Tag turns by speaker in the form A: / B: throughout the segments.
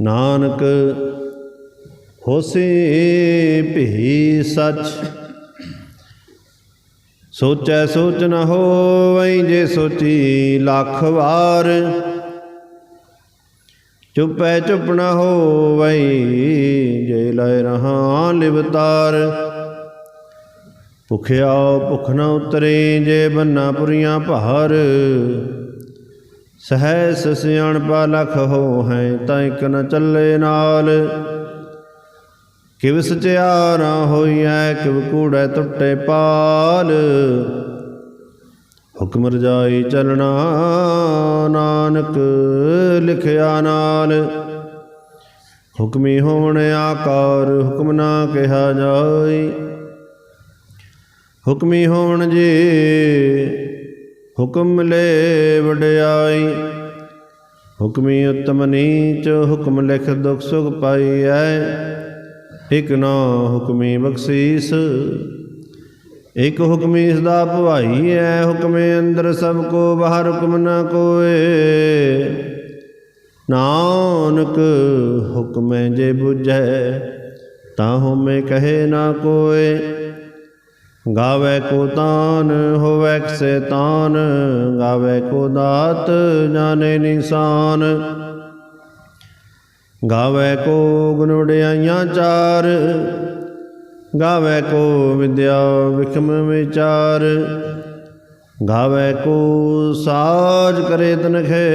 A: ਨਾਨਕ ਹੋਸੇ ਭੀ ਸਚ। ਸੋਚੈ ਸੋਚ ਨ ਹੋਵਈ ਜੇ ਸੋਚੀ ਲੱਖ ਵਾਰ। ਚੁੱਪੈ ਚੁੱਪ ਨ ਹੋਵਈ ਜੇ ਲੈ ਰਹਾ ਲਿਵਤਾਰ ਭੁਖਿਆ ਭੁਖ ਨ ਉਤਰੇ ਜੇ ਬੰਨਾ ਪੁਰੀਆਂ ਭਾਰ। ਸਹਿ ਸਿਆਣਪਾ ਲਖ ਹੋ ਹੈ, ਤਾਂ ਇਕ ਨ ਚੱਲੇ ਨਾਲ। ਕਿਵ ਸਚਿਆ ਸਚਿਆਰਾ ਹੋਈਐ, ਕਿਵ ਕੂੜੈ ਟੁੱਟੇ ਪਾਲ। ਹੁਕਮ ਰਜਾਈ ਚਲਣਾ ਨਾਨਕ, ਲਿਖਿਆ ਨਾਲ। ਹੁਕਮੀ ਹੋਣ ਆਕਾਰ, ਹੁਕਮ ਨਾ ਕਿਹਾ ਜਾਈ। ਹੁਕਮੀ ਹੋਣ ਜੀ ਹੁਕਮ ਲੈ ਵਡਿਆਈ। ਹੁਕਮੀ ਉਤਮ ਨੀਚ, ਹੁਕਮ ਲਿਖ ਦੁਖ ਸੁਖ ਪਾਈਐ। ਇਕ ਨਾ ਹੁਕਮੀ ਬਖਸ਼ੀਸ, ਇਕ ਹੁਕਮੀ ਸਦਾ ਭਵਾਈ ਹੈ ਹੁਕਮੇ ਅੰਦਰ ਸਭ ਕੋ ਬਾਹਰ ਹੁਕਮ ਨਾ ਕੋਏ। ਨਾਨਕ ਹੁਕਮੇ ਜੇ 부ਝੈ ਤਾਂ ਹਉਮੈ ਕਹੇ ਨਾ ਕੋਏ। ਗਾਵੇ ਕੋ ਤਾਨ, ਹੋਵੇ ਕਸੇ ਤਾਨ, ਗਾਵੇ ਕੋ ਦਾਤ, ਜਾਣੇ ਨਿਸ਼ਾਨ। ਗਾਵੇ ਕੋ ਗੁਣ ਵਡਿਆਈਆਂ ਚਾਰ, ਗਾਵੇ ਕੋ ਵਿਦਿਆ ਵਿਖਮ ਵਿਚਾਰ। ਗਾਵੇ ਕੋ ਸਾਜ ਕਰੇ ਤਨਖੇ,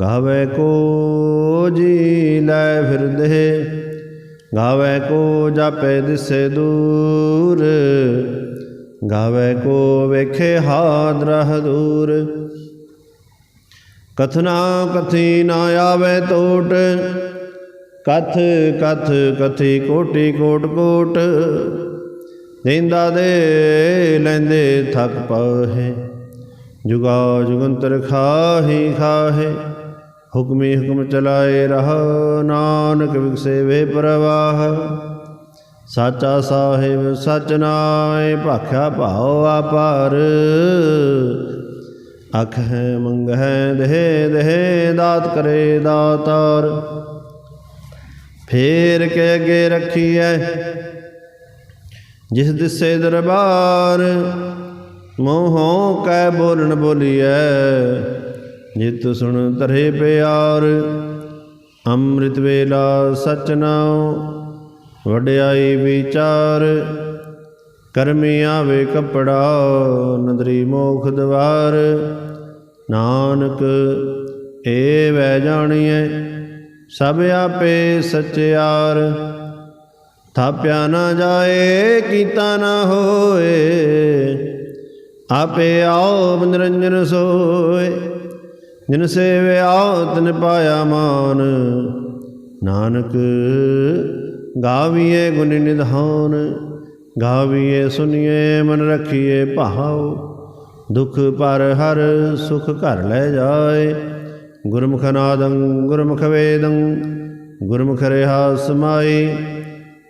A: ਗਾਵੇ ਕੋ ਜੀ ਲੈ ਫਿਰਦੇ। ਗਾਵੇ ਕੋ ਜਾਪੇ ਦਿਸੇ ਦੂਰ, ਗਾਵੇ ਕੋ ਵੇਖੇ ਹਾਦ ਰਹ ਦੂਰ ਕਥਨਾ ਕਥੀ ਨਾ ਆਵੇ ਟੋਟ ਕਥ ਕਥ ਕਥੀ ਕੋਟੀ ਕੋਟ ਕੋਟ। ਦੇਂਦਾ ਦੇ ਲੈਂਦੇ ਥਕ ਪਾਹੇ, ਜੁਗਾ ਜੁਗੰਤਰ ਖਾਹੀ ਖਾਹੇ। ਹੁਕਮੀ ਹੁਕਮ ਚਲਾਏ ਰਹ, ਨਾਨਕ ਵਿਗਸੇ ਵੇ ਪ੍ਰਵਾਹ। ਸਾਚਾ ਸਾਹਿਬ ਸਚ ਨਾਏ ਭਾਖਿਆ ਭਾਉ ਆਪਾਰ ਅਖ ਹੈ, ਮੰਗ ਹੈ, ਦੇਹ ਦੇਹ, ਦਾਤ ਕਰੇ ਦਾਤਾਰ। ਫੇਰ ਕੇ ਅੱਗੇ ਰੱਖੀਐ, ਜਿਸ ਦਿਸੇ ਦਰਬਾਰ, ਮੋਹੋਂ ਕੈ ਬੋਲਣ ਬੋਲੀਐ। ਜਿਤ ਸੁਣ ਤਰੇ ਪਿਆਰ, ਅੰਮ੍ਰਿਤ ਵੇਲਾ ਸਚ ਨਾਉ, ਵਡਿਆਈ ਵਿਚਾਰ, ਕਰਮੀ ਆਵੇ ਕਪੜਾ, ਨਦਰੀ ਮੋਖ ਦਵਾਰ, ਨਾਨਕ ਏ ਵੈ ਜਾਣੀਐ, ਸਭ ਆਪੇ ਸਚਿਆਰ। ਥਾਪਿਆ ਨਾ ਜਾਏ, ਕੀਤਾ ਨਾ ਹੋਏ, ਆਪੇ ਆਓ ਨਿਰੰਜਨ ਸੋਏ। ਜਿਨ ਸੇਵਿਆ ਤਨ ਪਾਇਆ ਮਾਨ। ਨਾਨਕ ਗਾਵੀਏ ਗੁਣ ਨਿਧਾਨ, ਗਾਵੀਏ ਸੁਨੀਏ ਮਨ ਰਖੀਏ ਭਾਉ। ਦੁਖ ਪਰ ਹਰ ਸੁਖ ਘਰ ਲੈ ਜਾਏ। ਗੁਰਮੁਖ ਨਾਦੰ ਗੁਰਮੁਖ ਵੇਦੰ, ਗੁਰਮੁਖ ਰਿਹਾ ਸਮਾਈ।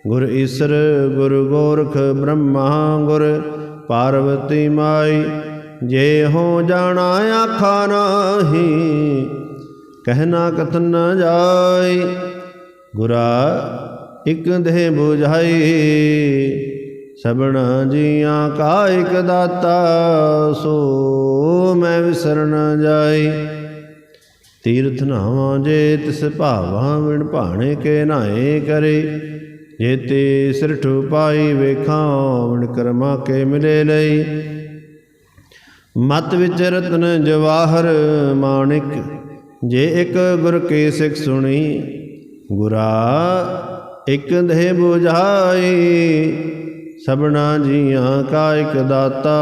A: ਗੁਰ ਈਸਰ ਗੁਰ ਗੋਰਖ ਬ੍ਰਹਮਾ ਗੁਰ ਪਾਰਵਤੀ ਮਾਈ। ਜੇ ਹੋ ਜਾਣਾ ਆਖਾ ਨਾਹੀ ਕਹਿਣਾ ਕਥਨ ਨ ਜਾਈ ਗੁਰਾ ਇਕ ਦੇ 부ਝਾਈ ਸਭਨਾ ਜੀਆਂ ਕਾ ਇਕ ਦਾਤਾ, ਸੋ ਮੈਂ ਵਿਸਰਨ ਨ ਜਾਈ ਤੀਰਥ ਨਾਵਾਂ ਜੇ ਤਿਸ ਭਾਵਾਂ, ਵਿਣ ਭਾਣੇ ਕੇ ਨਾਏ ਕਰੇ। ਜੇ ਤੇ ਸਿਰਠ ਪਾਈ ਵੇਖਾਂ, ਵਿਣ ਕਰਮਾ ਕੇ ਮਿਲੇ ਲਈ। ਮਤ ਵਿੱਚ ਰਤਨ ਜਵਾਹਰ ਮਾਣਿਕ, ਜੇ ਇੱਕ ਗੁਰ ਕੀ ਸਿੱਖ ਸੁਣੀ, ਗੁਰਾ ਇਕ ਦੇ 부ਝਾਈ ਸਭਨਾ ਜੀਆਂ ਕਾ ਇਕ ਦਾਤਾ,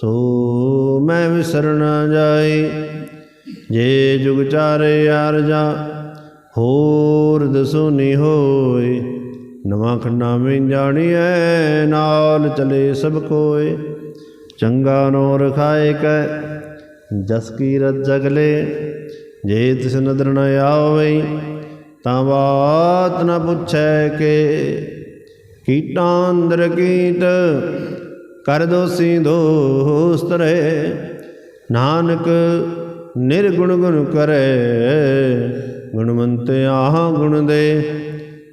A: ਸੋ ਮੈਂ ਵਿਸਰ ਨਾ ਜੇ ਜੁਗ ਚਾਰੇ ਅਰਜਾ ਹੋਰ ਦਸੋਨੀ ਹੋਏ ਨਵਾਂ ਖੰਡਾ ਵਿੱਚ ਜਾਣੀਐ, ਨਾਲ ਚਲੇ ਸਭ ਕੋਏ। ਚੰਗਾ ਨੋ ਰਖਾਏ ਕੈ, ਜਸ ਕੀ ਰਤ ਜਗਲੇ ਜੇ ਤਿਸ ਨਦਰ ਨ ਆਵੇ ਤਾਂ ਬਾਤ ਨ ਪੁੱਛੈ ਕੇ। ਕੀਟਾਂ ਅੰਦਰ ਕੀਟ, ਕਰ ਦੋਸੀ ਦੋਸਤ ਰਹੇ ਨਾਨਕ ਨਿਰਗੁਣ ਗੁਣ ਕਰੇ। ਗੁਣਵੰਤ ਆਹ ਗੁਣ ਦੇ,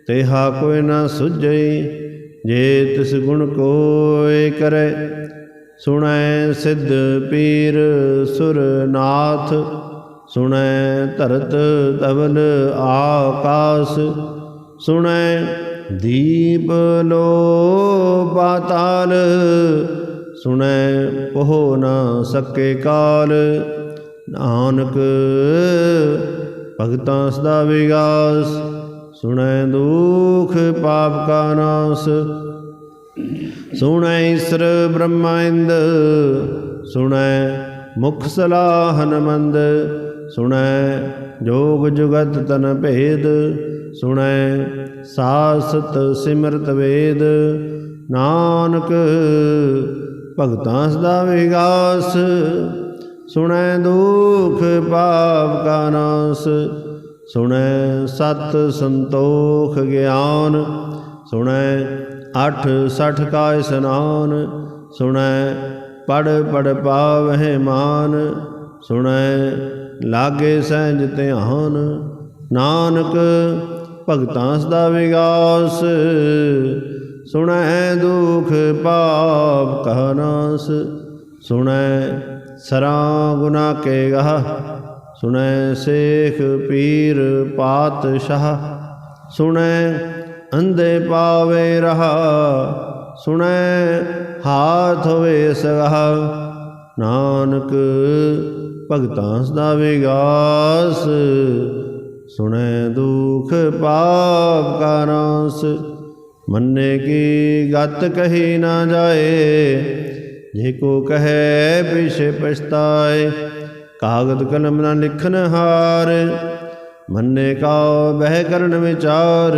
A: ਤੇਹਾ ਕੋਈ ਨਾ ਸੁਝਈ, ਜੇ ਤਿਸ ਗੁਣ ਕੋਇ ਕਰੇ। ਸੁਣੈ ਸਿੱਧ ਪੀਰ ਸੁਰਨਾਥ, ਸੁਣੈ ਧਰਤ ਤਵਲ ਆਕਾਸ, ਸੁਣੈ ਦੀਪ ਲੋ ਪਾਤਾਲ, ਸੁਣੈ ਪਹੁ ਨਾ ਸਕੇ ਕਾਲ। ਨਾਨਕ ਭਗਤਾਂ ਸਦਾ ਵਿਗਾਸ, ਸੁਣੈ ਦੁਖ ਪਾਪ ਕਾ ਨਾਸ। ਸੁਣੈ ਈਸਰ ਬ੍ਰਹਮੰਦ ਸੁਣੈ ਮੁਖ ਸਲਾਹਨ ਮੰਦ ਸੁਣੈ ਜੋਗ ਜੁਗਤ ਤਨ ਭੇਦ, ਸੁਣੈ ਸਾਸਤ ਸਿਮਰਤ ਵੇਦ, ਨਾਨਕ ਭਗਤਾਂ ਸਦਾ ਵਿਗਾਸ, ਸੁਣੈ ਦੁਖ ਪਾਪ ਕਾ ਨਾਸ, ਸੁਣੈ ਸਤ ਸੰਤੋਖ ਗਿਆਨ, ਸੁਣੈ ਅਠ ਸਠ ਕਾ ਇਸਨਾਨ ਸੁਣੈ ਪੜ ਪੜ ਪਾਵਹਿ ਮਾਨ, ਸੁਣੈ ਲਾਗੇ ਸਹਿਜ ਧਿਆਨ, ਨਾਨਕ ਭਗਤਾਂ ਸਦਾ ਵਿਗਾਸ, ਸੁਣੈ ਦੁਖ ਪਾਪ ਕਾ ਨਾਸ, ਸੁਣੈ ਸਰਾ ਗੁਨਾ ਕੇ ਗਹ, ਸੁਣੈ ਸੇਖ ਪੀਰ ਪਾਤਸ਼ਾਹ, ਸੁਣੈ ਅੰਧੇ ਪਾਵੇ ਰਹਾ, ਸੁਣੈ ਹਾਥ ਹੋਵੇ ਸਗਹ ਨਾਨਕ ਭਗਤਾਂ ਸਦਾ ਵਿਗਾਸ, ਸੁਣੈ ਦੁਖ ਪਾਪ ਕਾ ਮੰਨੇ ਕੀ ਗਤ ਕਹੀ ਨਾ ਜਾਏ, ਜੇ ਕੋ ਕਹੈ ਪਿਛੇ ਪਛਤਾਏ। ਕਾਗਦ ਕਲਮ ਨਾ ਲਿਖਨ ਹਾਰ, ਮੰਨੇ ਕਾ ਬਹਿ ਕਰਨ ਵਿਚਾਰ।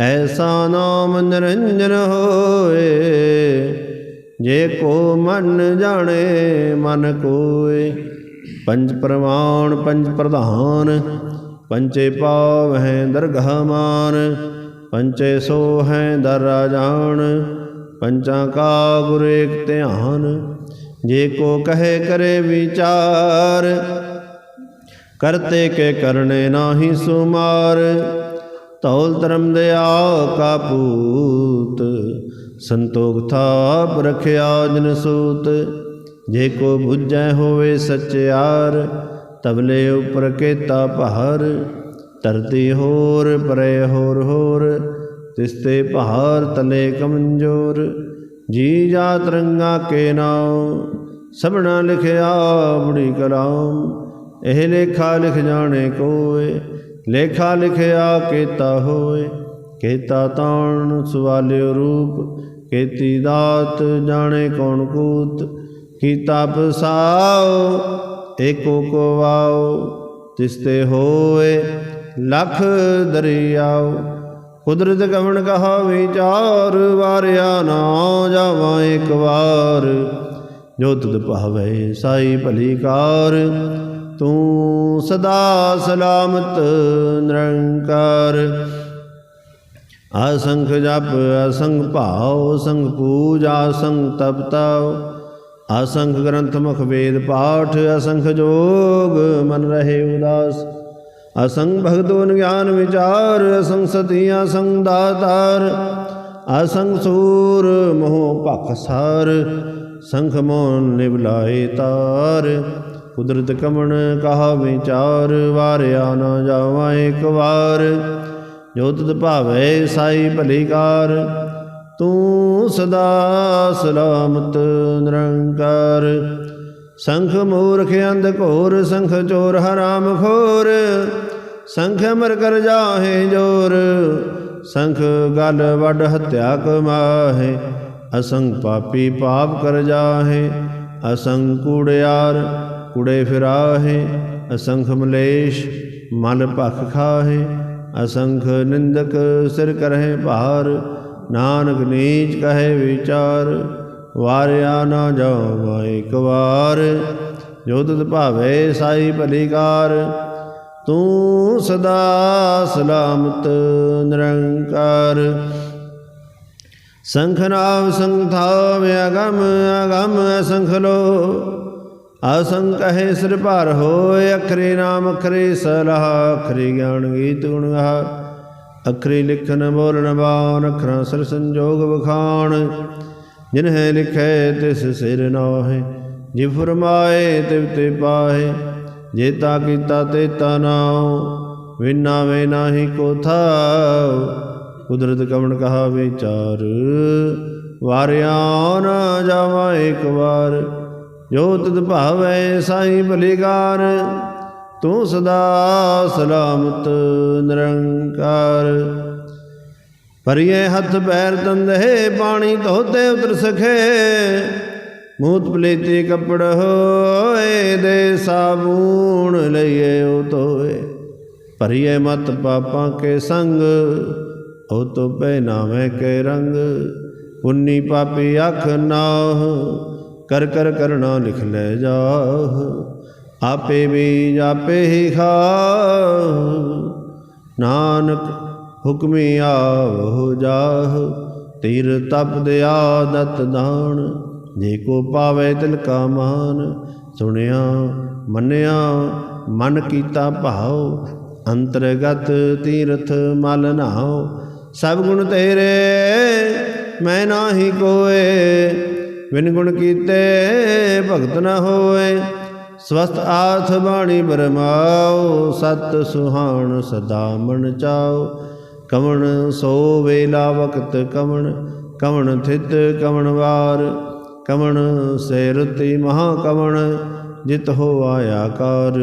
A: ਐਸਾ ਨਾਮ ਨਿਰੰਜਨ ਹੋਏ, ਜੇ ਕੋ ਮਨ ਜਾਣੇ, ਮਨ ਕੋਏ। ਪੰਜ ਪ੍ਰਮਾਣ ਪੰਜ ਪ੍ਰਧਾਨ ਪੰਚੇ ਪਾਵ ਹੈ ਦਰਗਹ ਮਾਨ ਪੰਚੇ ਸੋ ਹੈ ਦਰਾ ਜਾਣ ਪੰਚਾਂ ਕਾ ਗੁਰ ਏਕ ਧਿਆਨ। ਜੇ ਕੋ ਕਹੇ ਕਰੇ ਵਿਚਾਰ, ਕਰਤੇ ਕੇ ਕਰਨੇ ਨਾਹੀ ਸੁਮਾਰ। ਤੌਲ ਧਰਮ ਦਿਆ ਕਾ ਪੂਤ ਸੰਤੋਖ ਥਾਪ ਰਖਿਆ ਜਨ ਸੂਤ। ਜੇ ਕੋ ਬੁੱਝੈ ਹੋਵੇ ਸਚਿਆਰ ਤਬਲੇ ਉਪਰ ਕੇਤਾ ਪਹਾਰ ਧਰਤੀ ਹੋਰ, ਪਰੇ ਹੋਰ ਹੋਰ, ਤਿਸਤੇ ਪਹਾਰ ਤਲੇ ਕਮਜ਼ੋਰ। ਜੀ ਜਾ ਰੰਗਾ ਕੇ ਨਾਉ ਸਭਨਾ ਲਿਖਿਆ ਬੜੀ ਕਲਾਮ। ਇਹ ਲੇਖਾ ਲਿਖ ਜਾਣੇ ਕੋਏ ਲੇਖਾ ਲਿਖਿਆ ਕੇਤਾ ਹੋਏ, ਕੇਤਾ ਤਾਣ ਸਵਾਲਿਓ ਰੂਪ, ਕੇਤੀ ਦਾਤ ਜਾਣੇ ਕੌਣ ਕੂਤ, ਕੀਤਾ ਪਸਾਓ, ਏਕੋ ਕੋ ਵਾਓ ਤਿਸਤੇ ਹੋਏ, ਲਖ ਦਰਿਆਓ। ਕੁਦਰਤ ਕਵਣ ਕਹਾ ਵਿਚਾਰ ਵਾਰਿਆ ਨਾ ਜਾਵਾਂ ਇੱਕ ਵਾਰ। ਜੋ ਤੁਧ ਭਾਵੇ ਸਾਈ ਭਲੀ ਕਾਰ ਤੂੰ ਸਦਾ ਸਲਾਮਤ ਨਿਰੰਕਾਰ। ਅਸੰਖ ਜਪ, ਅਸੰਖ ਭਾਉ ਸੰਖ ਪੂਜਾ ਸੰਖ ਤਪਤਾਉ ਅਸੰਖ ਗ੍ਰੰਥ ਮੁਖ ਵੇਦ ਪਾਠ, ਅਸੰਖ ਜੋਗ ਮਨ ਰਹੇ ਉਦਾਸ। ਅਸੰਗ ਭਗਤੋਨ ਗਿਆਨ ਵਿਚਾਰ, ਅਸੰਖ ਸਤੀ ਅਸੰਖ ਦਾਤਾਰ। ਅਸੰਗ ਸੂਰ ਮੋਹ ਭਖ ਸਾਰ ਸੰਖ ਮੋਨ ਨਿਵਲਾਏ ਤਾਰ। ਕੁਦਰਤ ਕਮਣ ਕਹਾ ਵਿਚਾਰ, ਵਾਰਿਆ ਨਾ ਜਾਵਾਂ ਇੱਕ ਵਾਰ। ਜੋ ਤੁਧ ਭਾਵੇ ਸਾਈ ਭਲੀਕਾਰ ਤੂੰ ਸਦਾ ਸਲਾਮਤ ਨਿਰੰਕਾਰ। ਸੰਖ ਮੂਰਖ ਅੰਧ ਘੋਰ, ਸੰਖ ਚੋਰ ਹਰਾਮ ਖੋਰ। ਸੰਖ ਅਮਰ ਕਰ ਜਾਹੇ ਜੋਰ, ਸੰਖ ਗਲ ਵੱਡ ਹਤਿਆ ਕਮਾਹੇ ਅਸੰਗ ਪਾਪੀ ਪਾਪ ਕਰ ਜਾਹੇ ਅਸੰਖ ਕੂੜਿਆਰ ਕੁੜੇ ਫਿਰਾਹੇ, ਅਸੰਖ ਮਲੇਸ਼ ਮਨ ਭਖ ਖਾਹੇ, ਅਸੰਖ ਨਿੰਦਕ ਸਿਰ ਕਰਹਿ ਭਾਰ, ਨਾਨਕ ਨੀਚ ਕਹੇ ਵਿਚਾਰ, ਵਾਰਿਆ ਨਾ ਜਾਵਾ ਇੱਕ ਵਾਰ। ਜੋ ਤੁਧ ਭਾਵੇ ਸਾਈ ਭਲੀਕਾਰ, ਤੂੰ ਸਦਾ ਸਲਾਮਤ ਨਿਰੰਕਾਰ। ਸੰਖ ਨਾਮ ਸੰਥਾਵ ਅਗਮ ਅਗਮ ਅਸੰਖ ਲੋ ਅਸੰਖ ਕਹੇ ਸਿਰ ਭਰ ਹੋਏ, ਅਖਰੇ ਨਾਮ ਅਖਰੇ ਸਲਾਹ, ਅਖਰੇ ਗਿਆਨ ਗੀਤ ਗੁਣ ਗਾ ਅਖਰੇ ਲਿਖਨ ਬੋਲਣ ਬਾਣ ਅਖਰਾਂ ਸਰ ਸੰਜੋਗ ਵਖਾਣ। ਜਿਨ ਹੈ ਲਿਖੈ ਤਿਸ ਸਿਰ ਨਾਹਿ ਜੇ ਫਰਮਾਏ ਤਿਵ ਤੇ ਪਾਹੇ। ਜੇ ਤਾ ਕੀਤਾ ਤੇ ਤਾ ਨਾਉ, ਵਿਨਾ ਵੇ ਨਾਹੀ ਕੋ ਥਾਉ। ਕੁਦਰਤ ਕਵਣ ਕਹਾ ਵਿਚਾਰ, ਵਾਰਿਆ ਨਾ ਜਾਵਾ ਇੱਕ ਵਾਰ। ਜੋ ਤਦ ਭਾਵੈ ਸਾਈ ਭਲੀਕਾਰ ਤੂੰ ਸਦਾ ਸਲਾਮਤ ਨਿਰੰਕਾਰ। ਪਰਿਏ ਹੱਥ ਪੈਰ ਤੰਦੇ ਪਾਣੀ ਧੋਤੇ ਉਤਰ ਸਖੇ। ਮੂਤ ਪਲੇਤੇ ਕੱਪੜ ਹੋਏ, ਦੇ ਸਾਬੂਣ ਲਈਏ ਉਹ ਧੋਏ। ਪਰਿਏ ਮਤ ਪਾਪਾਂ ਕੇ ਸੰਗ, ਉਹ ਤੋ ਪਹਿਨਾਵੇਂ ਕੇ ਰੰਗ। ਪੁੰਨੀ ਪਾਪੀ ਅੱਖ ਨਾਹ ਕਰ ਕਰ ਕਰਣਾ ਲਿਖ ਲੈ ਜਾਹ। ਆਪੇ ਵੀ ਆਪੇ ਹੀ ਖਾ ਨਾਨਕ ਹੁਕਮੀ ਆਵੋ ਜਾਹ। ਤੀਰ ਤਪ ਦਿਆ ਦਤ ਦਾਨ, ਜੇ ਕੋ ਪਾਵੇ ਤਿਲ ਕਾ ਮਾਨ। ਸੁਣਿਆ, ਮੰਨਿਆ, ਮਨ ਕੀਤਾ ਭਾਉ। ਅੰਤਰਗਤ ਤੀਰਥ ਮਲ ਨਾਉ। ਸਭ ਗੁਣ ਤੇਰੇ, ਮੈਂ ਨਾਹੀ ਕੋਏ। ਵਿਨ ਗੁਣ ਕੀਤੇ, ਭਗਤ ਨ ਹੋਏ। ਸਵਸਤ ਆਥ ਬਾਣੀ ਬਰਮਾਓ, ਸਤ ਸੁਹਾਣ ਸਦਾ ਮਨ ਚਾਓ। ਕਵਣ ਸੋ ਵੇਲਾ ਵਕਤ ਕਵਣ ਕਵਣ ਥਿਤ ਕਵਣ ਵਾਰ। ਕਵਣ ਸੇਰਤੀ ਮਹਾ ਕਵਣ, ਜਿਤ ਹੋ ਆਇਆ ਕਾਰ।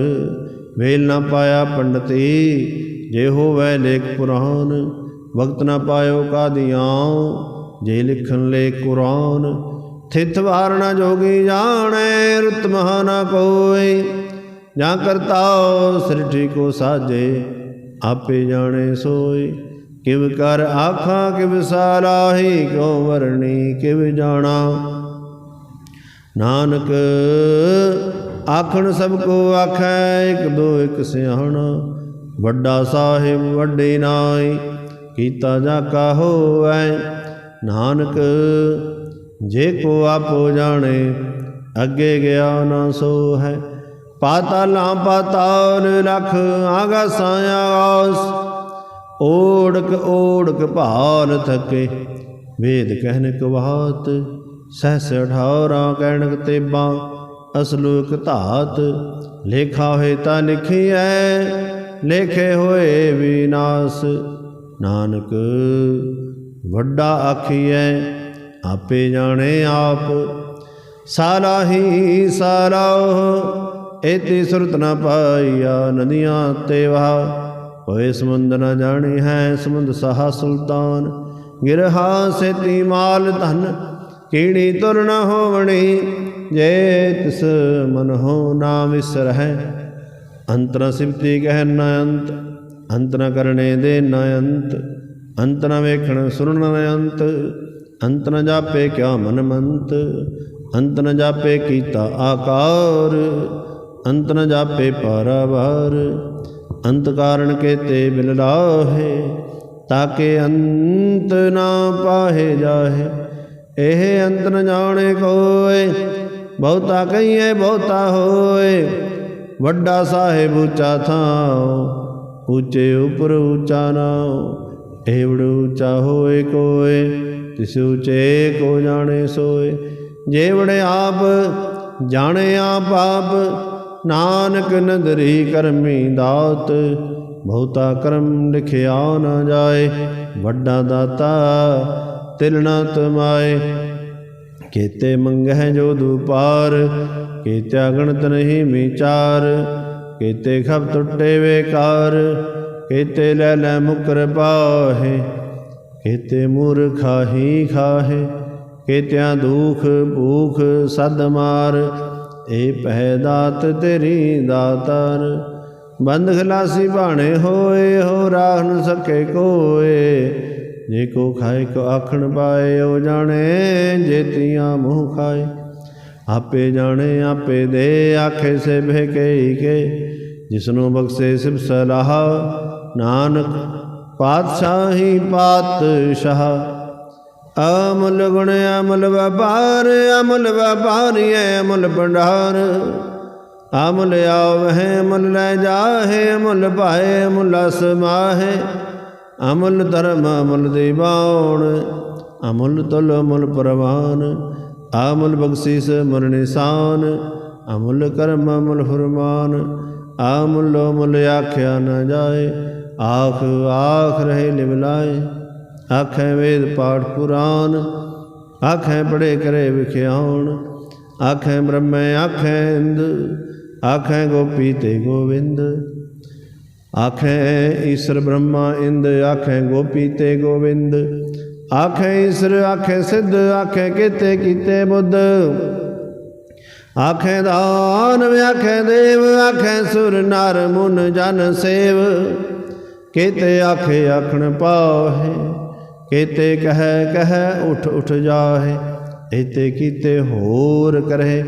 A: ਵੇਲ ਨਾ ਪਾਇਆ ਪੰਡਤੀ, ਜੇ ਹੋਵੇ ਲੇਖ ਪੁਰਾਨ। ਵਕਤ ਨਾ ਪਾਇਓ ਕਾਦੀਆਂ ਜੇ ਲਿਖਣ ਲੇ ਕੁਰਾਨ। ਥਿਤ ਵਾਰਣਾ ਜੋਗੀ ਜਾਣੈ, ਰੁਤ ਮਹਾ ਨਾ ਕੋਈ ਜਾਂ ਕਰਤਾਉ ਸ੍ਰਿਠੀ ਕੋ ਸਾਜੇ, ਆਪੇ ਜਾਣੇ ਸੋਈ ਕਿਵ ਕਰ ਆਖਾਂ, ਕਿਵ ਸਾਰਾਹੀ ਕਿਉ ਵਰਣੀ, ਕਿਵ ਜਾਣਾ। ਨਾਨਕ ਆਖਣ ਸਭ ਕੋ ਆਖੈ, ਇੱਕ ਦੋ ਇਕ ਸਿਆਣਾ। ਵੱਡਾ ਸਾਹਿਬ ਵੱਡੇ ਨਾਈ, ਕੀਤਾ ਜਾ ਕਾ ਹੋਵੈ। ਨਾਨਕ ਜੇ ਕੋ ਆਪੋ ਜਾਣੇ, ਅੱਗੇ ਗਿਆ ਨਾ ਸੋ ਹੈ ਪਾਤਾਲਾਂ ਪਾਤਾਲ ਲਖ ਆਗਾਸਾਂ ਆਗਾਸ ਓੜਕ ਓੜਕ ਭਾਲ ਥਕੇ। ਵੇਦ ਕਹਿਨ ਕਵਾਤ ਸਹਸ ਅਠਾਰਾਂ ਕਹਿਣਕ ਤੇਬਾਂ ਅਸਲੂਕ ਧਾਤ ਲੇਖਾ ਹੋਏ ਤਾਂ ਲਿਖੀਐ, ਲੇਖੇ ਹੋਏ ਵਿਨਾਸ਼ ਨਾਨਕ ਵੱਡਾ ਆਖੀਐ ਆਪੇ ਜਾਣੇ ਆਪ। ਸਾਰਾ ਹੀ ਸਾਰਾ ਇਤੀ ਸੁਰਤ ਨ ਪਾਈਆ ਨਦੀਆਂ ਤੇ ਵਹਾ। ਹੋਏ ਸਮੁੰਦ ਨ ਜਾਣੀ ਹੈ ਸਮੁੰਦ ਸਹਾ ਸੁਲਤਾਨ। ਗਿਰਹਾ ਸੇਤੀ ਮਾਲ ਧਨ, ਕੀਣੀ ਤੁਰ ਨ ਹੋਵਣੀ। ਜੇ ਤਿਸ ਮਨ ਹੋ ਨਾ ਵਿਸਰਹਿ ਅੰਤਰ ਸਿਮਤੀ ਕਹਿ ਨ ਅੰਤ। ਅੰਤ ਨ ਕਰਨੇ ਦੇ ਨ ਅੰਤ। ਅੰਤ ਨ ਵੇਖਣ ਸੁਣਨ ਨ ਅੰਤ। ਅੰਤ ਨ ਜਾਪੇ ਕਿਆ ਮਨ ਮੰਤ, ਅੰਤ ਨ ਜਾਪੇ ਕੀਤਾ ਆਕਾਰ, ਅੰਤ ਨ ਜਾਪੇ ਪਾਰਾਵਾਰ, ਅੰਤ ਕਾਰਨ ਕੇਤੇ ਬਿਲ ਲਾਹੇ, ਤਾਕੇ ਅੰਤ ਨਾ ਪਾਹੇ ਜਾਹੇ, ਇਹ ਅੰਤ ਨ ਜਾਣੇ ਕੋਏ, ਬਹੁਤਾ ਕਹੀਏ ਬਹੁਤਾ ਹੋਏ, ਵੱਡਾ ਸਾਹਿਬ ਉੱਚਾ ਥਾਂ ਉੱਚੇ ਉਪਰ ਉੱਚਾ ਨਾਉ ਏਵੜ ਉੱਚਾ ਹੋਏ ਕੋਏ। ਤਿਸ ਉੱਚੇ ਕੋ ਜਾਣੇ ਸੋਏ। ਜੇਵੜ ਆਪ, ਜਾਣੇ ਆਪ ਆਪ, ਨਾਨਕ ਨਦਰੀ ਕਰਮੀ ਦਾਤ। ਬਹੁਤਾ ਕਰਮ ਲਿਖਿਆ ਨਾ ਜਾਏ, ਵੱਡਾ ਦਾਤਾ ਤਿਲ ਨਾ ਤਮਾਏ। ਕੀਤੇ ਮੰਗਹਿ ਜੋ ਦੁਪਾਰ ਕੀਤੇ ਗਣਤ ਨਹੀਂ ਵਿਚਾਰ। ਕੀਤੇ ਖਬ ਟੁੱਟੇ ਵੇਕਾਰ, ਕੀਤੇ ਲੈ ਲੈ ਮੁਕਰ ਪਾਹੇ। ਕੇਤੇ ਮੂਰਖਾ ਹੀ ਖਾਹੇ, ਕੀਤਿਆਂ ਦੁਖ ਭੂਖ ਸਦ ਮਾਰ। ਏ ਪਹਿ ਦਾਤ ਤੇਰੀ ਦਾਤਾਰ ਬੰਦ ਖਲਾਸੀ ਬਾਣੇ ਹੋਏ, ਹੋ ਰਾਖ ਨੂੰ ਸਕੇ ਕੋਏ। ਜੇ ਕੋ ਖਾਏ, ਕੋ ਆਖਣ ਪਾਏ, ਉਹ ਜਾਣੇ ਜੇਤੀਆਂ ਮੂੰਹ ਖਾਏ। ਆਪੇ ਜਾਣੇ, ਆਪੇ ਦੇ, ਆਖੇ ਸੇ ਭੇਕੇ ਕੇ ਜਿਸਨੂੰ ਬਖਸ਼ੇ ਸਿਬ ਸਲਾਹ, ਨਾਨਕ ਪਾਤਸ਼ਾਹੀ ਪਾਤਸ਼ਾਹ। ਅਮਲ ਗੁਣ, ਅਮਲ ਵਪਾਰ, ਅਮਲ ਵਪਾਰੀ, ਅਮਲ ਭੰਡਾਰ। ਅਮਲ ਆਵਹਿ, ਅਮਲ ਲੈ ਜਾਹੇ, ਅਮਲ ਭਾਏ ਅਮਲ ਸਮਾਹੇ ਅਮਲ ਧਰਮ, ਅਮਲ ਦੇਵਾਉਣ ਅਮਲ ਤੁਲ, ਅਮਲ ਪ੍ਰਵਾਨ। ਅਮਲ ਬਖਸ਼ਿਸ ਮਰ ਨਿਸ਼ਾਨ। ਅਮੁੱਲ ਕਰਮ ਅਮਲ ਫਰਮਾਨ ਅਮਲ ਅਮਲ ਆਖਿਆ ਨਾ ਜਾਏ, ਆਖ ਆਖ ਰਹੇ ਲਿਵਲਾਏ ਆਖੇ ਵੇਦ ਪਾਠ ਪੁਰਾਨ, ਆਖੇ ਪੜੇ ਕਰੇ ਵਿਖਿਆਉਣ। ਆਖੇ ਬ੍ਰਹਮੈ, ਆਖੇ ਇੰਦ, ਆਖੇ ਗੋਪੀ ਤੇ ਗੋਵਿੰਦ। ਆਖੇ ਈਸ਼ਰ ਬ੍ਰਹਮਾ ਇੰਦ, ਆਖੇ ਗੋਪੀ ਤੇ ਗੋਵਿੰਦ। ਆਖੇ ਈਸ਼ਰ, ਆਖੇ ਸਿੱਧ, ਆਖੇ ਕੀਤੇ ਕੀਤੇ ਬੁੱਧ। ਆਖੇ ਦਾਨ ਆਖੇ ਦੇਵ, ਆਖੇ ਸੁਰ ਨਰ ਮੁਨ ਜਨ ਸੇਵ। ਕੀਤੇ ਆਖੇ ਆਖਣ ਪਾਹੇ, ਕੀਤੇ ਕਹੈ ਕਹੈ ਉਠ ਉਠ ਜਾਹੇ ਇਤੇ ਕੀਤੇ ਹੋਰ ਕਰੇ,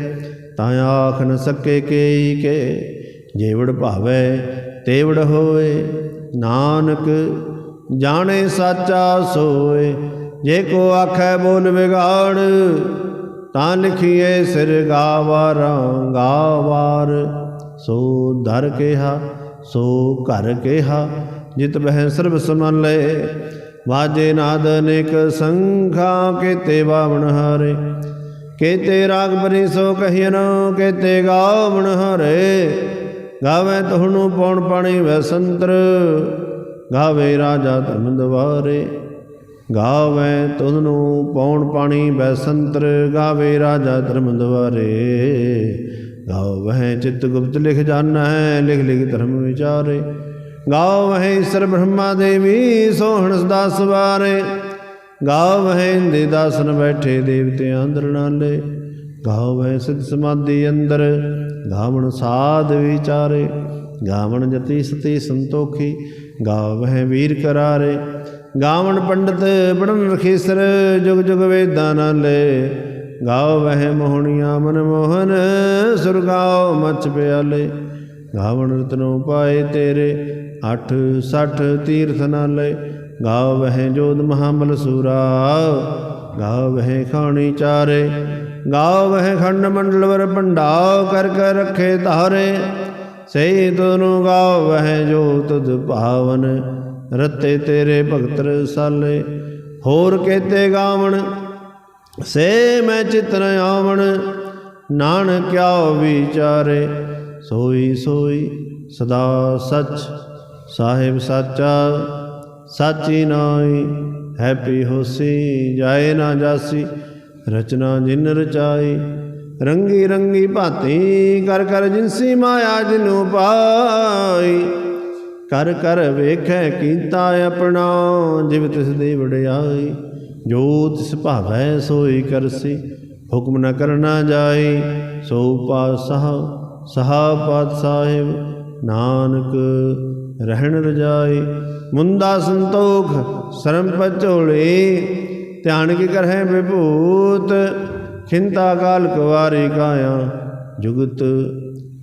A: ਤਾਂ ਆਖ ਨ ਸਕੇ ਕੇਈ ਕੇ, ਜੇਵੜ ਭਾਵੇ ਤੇਵੜ ਹੋਏ। ਨਾਨਕ ਜਾਣੇ ਸਾਚਾ ਸੋਏ, ਜੇ ਕੋ ਆਖੈ ਬੋਲ ਵਿਗਾੜ ਤਾਂ ਲਿਖੀਏ ਸਿਰ ਗਾਵਾਰ ਗਾਵਾਰ। ਸੋ ਧਰ ਕਿਹਾ, ਸੋ ਘਰ ਕਿਹਾ, ਜਿਤ ਬਹਿ ਸਰਬ ਸਮਨ ਲੈ। ਵਾਜੇ ਨਾਦ ਅਨੇਕ ਸੰਖਾ ਕੀਤੇ ਬਾਵਣ ਹਾਰੇ। ਕੀਤੇ ਰਾਗ ਬਰੀ ਸੋ ਕਹੀਨ ਕੀਤੇ ਗਾਵਣ ਹਰੇ। ਗਾਵੇ ਤੁਹਾਨੂੰ ਪੌਣ ਪਾਣੀ ਵੈ ਸੰਤਰ, ਗਾਵੇ ਰਾਜਾ ਧਰਮ ਦਵਾਰੇ। ਗਾਵੇ ਤੁਧਨੂੰ ਪੌਣ ਪਾਣੀ ਬੈਸੰਤਰ, ਗਾਵੇ ਰਾਜਾ ਧਰਮ ਦਵਾਰੇ ਗਾਵੇ ਚਿਤ ਗੁਪਤ ਲਿਖ ਜਾਣਾ ਹੈ ਲਿਖ ਲਿਖ ਧਰਮ ਵਿਚਾਰੇ। ਗਾਵੇ ਈਸ਼ਰ ਬ੍ਰਹਮਾ ਦੇਵੀ, ਸੋਹਣ ਸਦਾ ਸਵਾਰੇ। ਗਾਵੇ ਇੰਦੇ ਦਾਸਨ ਬੈਠੇ ਦੇਵਤੇ ਅੰਦਰ ਨਾਲੇ। ਗਾਵੇ ਸਿਧ ਸਮਾਧੀ ਅੰਦਰ, ਗਾਵਣ ਸਾਧ ਵਿਚਾਰੇ। ਗਾਵਣ ਜਤੀ ਸਤੀ ਸੰਤੋਖੀ ਗਾਵਹਿ ਵੀਰ ਕਰਾਰੇ। ਗਾਵਣ ਪੰਡਤ ਪੜਨ ਰਖੀਸਰ, ਜੁਗ ਜੁਗ ਵੇਦਾਂ ਨਾਲੇ। ਗਾਵਹਿ ਮੋਹਣੀਆਂ ਮਨ ਮੋਹਨ ਸੁਰਗਾਉ ਮਚ ਪਿਆਲੇ। ਗਾਵਣ ਰਤਨੋ ਪਾਏ ਤੇਰੇ, ਅਠ ਸਠ ਤੀਰਥ ਨਾਲੇ। ਗਾਵਹਿ ਜੋਦ ਮਹਾਬਲ ਸੂਰਾ ਗਾਵਹਿ ਖਾਣੀ ਚਾਰੇ। ਗਾਵਹਿ ਖੰਡ ਮੰਡਲ ਵਰ ਭੰਡਾ ਕਰ ਕਰ ਰੱਖੇ ਧਾਰੇ। ਸਹੀ ਤੁਨੂੰ ਗਾਵਹਿ ਜੋ ਤੁਧ ਭਾਵਨ ਰਤੇ ਤੇਰੇ ਭਗਤ ਰਸਾਲੇ। ਹੋਰ ਕੇਤੇ ਗਾਵਣ, ਸੇ ਮੈਂ ਚਿਤਨ ਆਵਣ, ਨਾਨਕ ਕਿਆ ਵਿਚਾਰੇ। ਸੋਈ ਸੋਈ ਸਦਾ ਸੱਚ, ਸਾਹਿਬ ਸਾਚਾ, ਸਾਚੀ ਨਾਈ ਹੈਪੀ ਹੋਸੀ, ਜਾਏ ਨਾ ਜਾਸੀ, ਰਚਨਾ ਜਿਨ ਰਚਾਈ। ਰੰਗੀ ਰੰਗੀ ਭਾਤੀ ਕਰ ਕਰ ਜਿਨਸੀ ਮਾਇਆ ਜਿਨੂ ਪਾਈ। ਕਰ ਕਰ ਵੇਖੈ ਕੀਤਾ ਆਪਣਾ, ਜਿਵ ਤਿਸ ਦੀ ਵਡਿਆਈ, ਜੋ ਤਿਸ ਭਾਵੈ ਸੋਈ ਕਰਸੀ। ਹੁਕਮ ਨ ਕਰਨਾ ਜਾਈ, ਸੋ ਪਾਤਸ਼ਾਹ ਸਹਾ ਪਾਤ ਸਾਹਿਬ, ਨਾਨਕ ਰਹਿਣ ਰਜਾਈ। ਮੁੰਦਾ ਸੰਤੋਖ, ਸ਼ਰਮ ਪਚੋਲੇ ਧਿਆਨ ਕੀ ਕਰਹਿ ਵਿਭੂਤ, ਖਿੰਤਾ ਕਾਲ ਕੁਵਾਰੀ ਕਾਇਆ। ਜੁਗਤ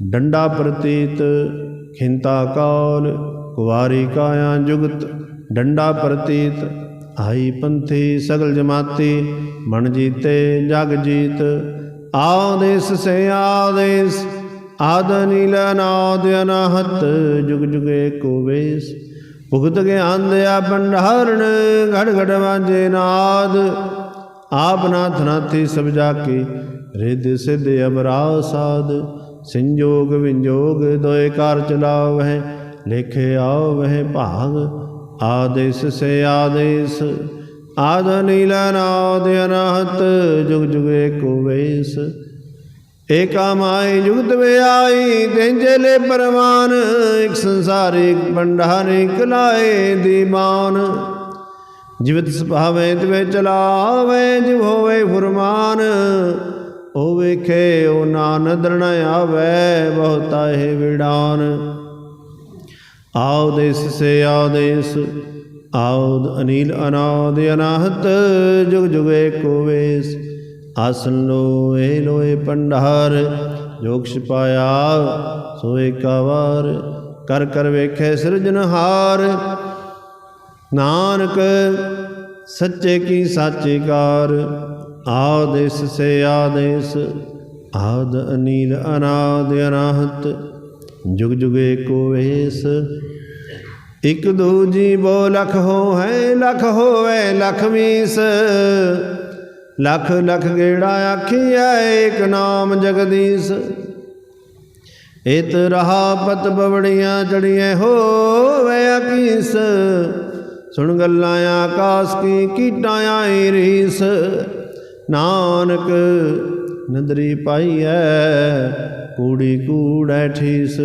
A: ਡੰਡਾ ਪ੍ਰਤੀਤ, ਖਿੰਤਾ ਕਾਲ ਕੁਵਾਰੀ ਕਾਇਆ ਜੁਗਤ, ਡੰਡਾ ਪ੍ਰਤੀਤ, ਆਈ ਪੰਥੀ ਸਗਲ ਜਮਾਤੀ, ਮਨ ਜੀਤੇ ਜਗ ਜੀਤ। ਆਦੇਸ ਸੇ ਆਦੇਸ, ਆਦ ਨੀਲ ਨਾਦ ਅਨਾਹਤ, ਜੁਗ ਜੁਗੇ ਏਕੋ ਵੇਸ। ਭੁਗਤ ਗਿਆਨ ਦਿਆ ਭੰਡਾਰਣ ਘੜ ਘੜ ਵਾਜੇ ਨਾਦ। ਆਪ ਨਾਥ ਨਾਥੀ ਸਭ ਜਾ ਕੇ, ਰਿੱਧ ਸਿੱਧ ਅਬਰਾ ਸਾਧ ਸੰਜੋਗ ਵਿੰਜੋਗ ਦੋਏ ਕਾਰ ਚਲਾਵਹਿ ਲਿਖੇ ਆਵਹਿ ਭਾਗ, ਆਦੇਸ ਸੇ ਆਦੇਸ। ਆਦ ਨੀਲਾ ਨਾਦ ਅਨਹਤ, ਜੁਗ ਜੁਗ ਏਕੋ ਵੇਸ। ਏਕਾ ਮਾਈ ਜੁਗਤ ਵੇ ਆਈ ਤੈਂਜਲੇ ਪਰਮਾਨ ਇੱਕ ਸੰਸਾਰ ਇੱਕ ਭੰਡਾਰ, ਇੱਕ ਲਾਏ ਦੀਵਾਨ। ਜਿਵਤ ਸੁਭਾਵੇ ਤਵੇ ਚਲਾਵੇ, ਜਿਵ ਹੋਵੇ ਫੁਰਮਾਨ। ਉਹ ਵੇਖੇ, ਉਹ ਨਾਨਦਰ ਨ ਆਵੇ, ਬਹੁਤਾ ਹੈ ਵਿਡਾਨ ਆਉਦੇਸ ਸੇ ਆਦੇਸ ਆਉਦ ਅਨੀਲ ਅਨਾਦ ਅਨਾਹਤ, ਜੁਗ ਜੁਗ ਏਕੋ ਵੇਸ। ਆਸਨ ਲੋਏ ਲੋਏ ਪੰਡਾਰ ਜੋਗ ਛਪਾਇਆ ਸੋਏ ਏਕਾ ਕਰ ਕਰ ਵੇਖੇ ਸਿਰਜਨਹਾਰ ਨਾਨਕ ਸੱਚੇ ਕੀ ਸਾਚੇ ਕਾਰ ਆਦੇਸ ਸੇ ਆਦੇਸ ਆਦ ਅਨੀਲ ਅਨਾਦ ਅਨਾਹਤ। ਜੁਗ ਜੁਗੇ ਏਕੋ ਵੇਸ। ਇਕ ਦੂਜੀ ਬੋ ਲਖ ਹੋ ਹੈ ਲਖ ਹੋਵੇ ਲਖ ਵੀਸ ਲਖ ਲਖ ਗੇੜਾ ਆਖੀਐ, ਏਕ ਨਾਮ ਜਗਦੀਸ਼। ਇਤ ਰਹਾ ਪਤ ਬਵੜੀਆਂ ਚੜੀਏ ਹੋਵੇ ਅਕੀਸ। ਸੁਣ ਗੱਲਾਂ ਆਕਾਸ ਕੀ ਕੀਟਾਂ ਆਈ ਰੀਸ। ਨਾਨਕ ਨਦਰੀ ਪਾਈਐ ਕੂੜੀ ਕੂੜੈ ਠੀਸ,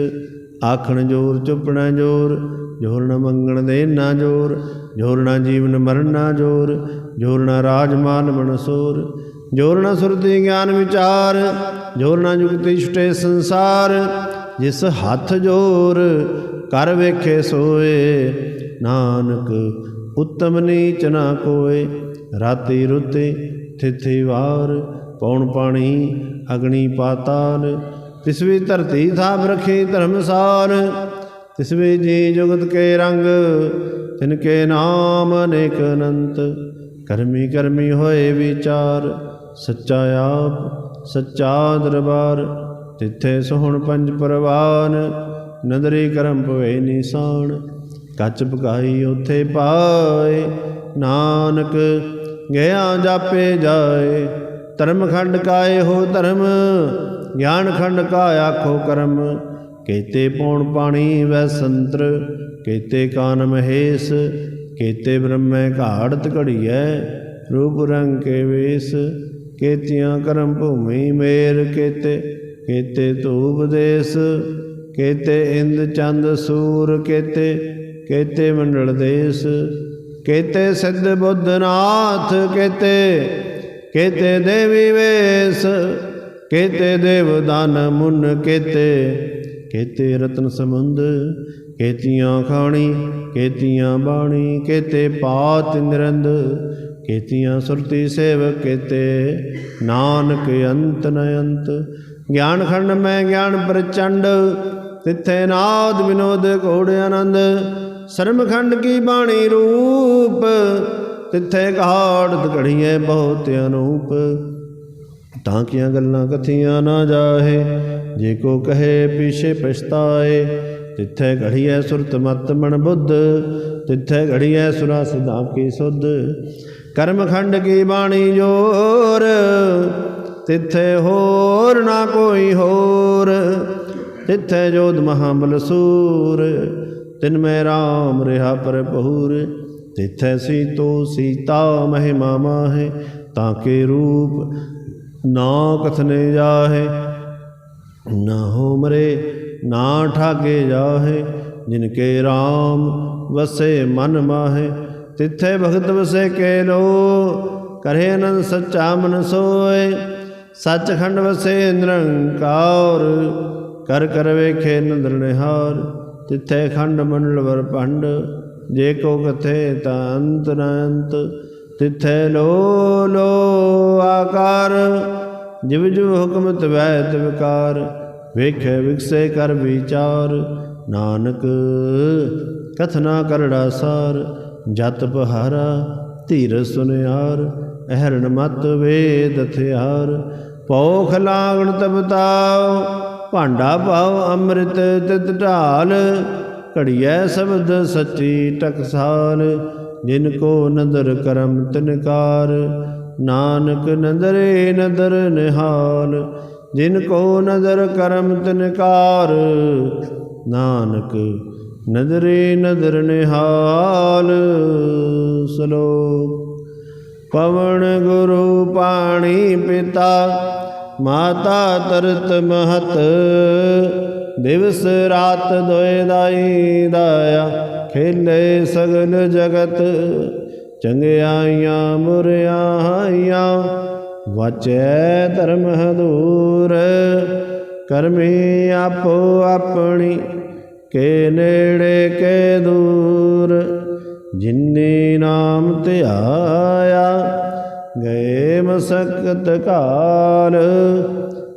A: ਆਖਣ ਜੋਰ ਚੁੱਪਣਾ ਜੋਰ ਜੋਰ ਨ ਮੰਗਣ ਦੇ ਨਾ ਜੋਰ ਜੋਰ ਨ ਜੀਵਨ ਮਰਨ ਨਾ ਜੋਰ ਜੋਰ ਨ ਰਾਜ ਮਾਨ ਮਨਸੂਰ ਜੋਰ ਨਾ ਸੁਰਤੀ ਗਿਆਨ ਵਿਚਾਰ, ਜੋਰ ਨ ਜੁਗਤੀ ਛੁਟੇ ਸੰਸਾਰ, ਜਿਸ ਹੱਥ ਜੋਰ ਕਰ ਵੇਖੇ ਸੋਏ, ਨਾਨਕ ਉਤਮ ਨੀਚ ਨਾ ਕੋਏ, ਰਾਤੀ ਰੁੱਤੇ ਥਿਥੀ ਵਾਰ, ਪੌਣ ਪਾਣੀ ਅਗਣੀ ਪਾਤਾਲ ਤਿਸ ਵੀ ਧਰਤੀ ਥਾਪ ਰਖੀ ਧਰਮਸਾਰ ਤਿਸ ਵੀ ਜੀ ਜੁਗਤ ਕੇ ਰੰਗ, ਤਿਨ ਕੇ ਨਾਮ ਅਨੇਕ ਅਨੰਤ। ਕਰਮੀ ਕਰਮੀ ਹੋਏ ਵਿਚਾਰ, ਸੱਚਾ ਆਪ, ਸੱਚਾ ਦਰਬਾਰ, ਤਿੱਥੇ ਸੋਹਣ ਪੰਜ ਪਰਵਾਨ, ਨਦਰੀ ਕਰਮ ਭਵੇ ਨਿਸ਼ਾਨ। ਕੱਚ ਪਕਾਈ ਉਥੇ ਪਾਏ, ਨਾਨਕ, ਗਿਆ ਜਾਪੇ ਜਾਏ ਧਰਮ ਖੰਡ ਕਾਏ ਹੋ ਧਰਮ, ਗਿਆਨ ਖੰਡ ਕਾ ਆਖੋ ਕਰਮ। ਕੇਤੇ ਪੌਣ ਪਾਣੀ ਵੈ ਸੰਤਰ, ਕੇਤੇ ਕਾਨ ਮਹੇਸ਼, ਕੇਤੇ ਬ੍ਰਹਮੈ ਘਾੜਤ ਘੜੀਐ, ਰੂਪ ਰੰਗ ਕੇ ਵੇਸ, ਕੇਤੀਆਂ ਕਰਮ ਭੂਮੀ ਮੇਰ ਕੇਤੇ ਕੇਤੇ ਧੂਪ ਦੇਸ, ਕੇਤੇ ਇੰਦ ਚੰਦ ਸੂਰ ਕੇਤੇ ਕੇਤੇ ਮੰਡਲ ਦੇਸ, ਕੇਤੇ ਸਿੱਧ ਬੁੱਧਨਾਥ ਕੇਤੇ ਕੇਤੇ ਦੇਵੀ ਵੇਸ, ਕੇਤੇ ਦੇਵ ਦਾਨ ਮੁਨ ਕੇਤੇ। ਕੇਤੇ ਰਤਨ ਸਮੁੰਦ ਕੇਤੀਆਂ ਖਾਣੀ, ਕੇਤੀਆਂ ਬਾਣੀ, ਕੇਤੇ ਪਾਤ ਨਿਰੰਦ। ਕੇਤੀਆਂ ਸੁਰਤੀ ਸੇਵਕ, ਕੇਤੇ ਨਾਨਕ ਅੰਤ ਨ ਅੰਤ। ਗਿਆਨ ਖੰਡ ਮੈਂ ਗਿਆਨ ਪ੍ਰਚੰਡ, ਤਿੱਥੇ ਨਾਦ ਵਿਨੋਦ ਘੋੜ ਆਨੰਦ। ਸਰਮਖੰਡ ਕੀ ਬਾਣੀ ਰੂਪ ਤਿੱਥੇ ਘਾੜਤ ਘੜੀਏ ਬਹੁਤ ਅਨੂਪ। ਤਾਂ ਕੀਆਂ ਗੱਲਾਂ ਕਥੀਆਂ ਨਾ ਜਾਹੇ, ਜੇ ਕੋ ਕਹੇ ਪਿਛੇ ਪਛਤਾਏ। ਤਿੱਥੇ ਘੜੀਐ ਸੁਰਤ ਮਤ ਮਨ ਬੁੱਧ, ਤਿੱਥੇ ਘੜੀਐ ਸੁਰਾ ਸਦਾ ਕੀ ਸੁਧ। ਕਰਮ ਖੰਡ ਕੀ ਬਾਣੀ ਜੋਰ, ਤਿੱਥੇ ਹੋਰ ਨਾ ਕੋਈ ਹੋਰ। ਤਿੱਥੇ ਜੋਧ ਮਹਾਬਲ ਸੂਰ, ਤਿਨ ਮੈਂ RAM ਪਰ ਪਰਪੂਰ ਤਿੱਥੈ ਸੀਤੋ ਸੀਤਾ ਮਹਿਮਾ ਮਾਹੇ, ਤਾਂ ਕੇ ਰੂਪ ਨਾ ਕਥਨੇ ਜਾਹੇ। ਨਾ ਹੋਮਰੇ ਨਾ ਠਾਗੇ ਜਾਹੇ, ਜਿਨ ਕੇ RAM ਵਸੇ ਮਨ ਮਾਹੇ। ਤਿੱਥੇ ਭਗਤ ਵਸੇ ਕੇ ਲੋ, ਕਰੇ ਅਨੰਦ ਸੱਚਾ ਮਨ ਸੋਏ। ਸੱਚਖੰਡ ਵਸੇ ਨਿਰੰਕਾਰ, ਕਰ ਕਰ ਵੇਖੇ ਨੰਦਰ ਨਿਹਾਰ। ਤਿੱਥੇ ਖੰਡ ਮੰਡਲ ਵਰ ਭੰਡ ਜੇ ਕੋ ਕਥੇ ਤਾਂ ਅੰਤ ਨ ਅੰਤ ਤਿੱਥੇ ਲੋ ਲੋ ਆਕਾਰ। ਜਿਵ ਜਿਵ ਹੁਕਮ ਤਵੈ ਤਿਵਕਾਰ ਵੇਖੇ ਵਿਕਸੇ ਕਰ ਵਿਚਾਰ। ਨਾਨਕ ਕਥਨਾ ਕਰੜਾ ਸਾਰ, ਜਤ ਬਹਾਰਾ ਧੀਰ ਸੁਨਿਆਰ, ਅਹਰਣ ਮਤ ਵੇਦ ਥਿਆਰ ਪੌਖ ਲਾਗਣ ਤਬਤਾਉ ਭਾਂਡਾ ਪਾਉ ਅੰਮ੍ਰਿਤ ਤਿਤ ਢਾਲ। ਘੜੀਐ ਸ਼ਬਦ ਸੱਚੀ ਟਕਸਾਲ ਜਿਨ ਕੋ ਨਦਰ ਕਰਮ ਤਿਨਕਾਰ ਨਾਨਕ ਨਦਰੇ ਨਦਰ ਨਿਹਾਲ, ਜਿਨ ਕੋ ਨਦਰ ਕਰਮ ਤਿਨਕਾਰ ਨਾਨਕ ਨਦਰੇ ਨਦਰ ਨਿਹਾਲ, ਸਲੋਕ। ਪਵਨ ਗੁਰੂ ਪਾਣੀ ਪਿਤਾ, ਮਾਤਾ ਤਰਤ ਮਹਤ। ਦਿਵਸ ਰਾਤ ਦੋਇ ਦਾਈ ਦਾਇਆ, ਖੇਲੇ ਸਗਲ ਜਗਤ, ਚੰਗਿਆਈਆਂ ਮੁਰਿਆਈਆਂ, ਵਾਚੈ ਧਰਮ ਹਦੂਰ, ਕਰਮੀ ਆਪੋ ਆਪਣੀ, ਕੇ ਨੇੜੇ ਕੇ ਦੂਰ, ਜਿਨੇ ਨਾਮ ਧਿਆਇਆ, ਗਏ ਮਸਕਤ ਕਾਲ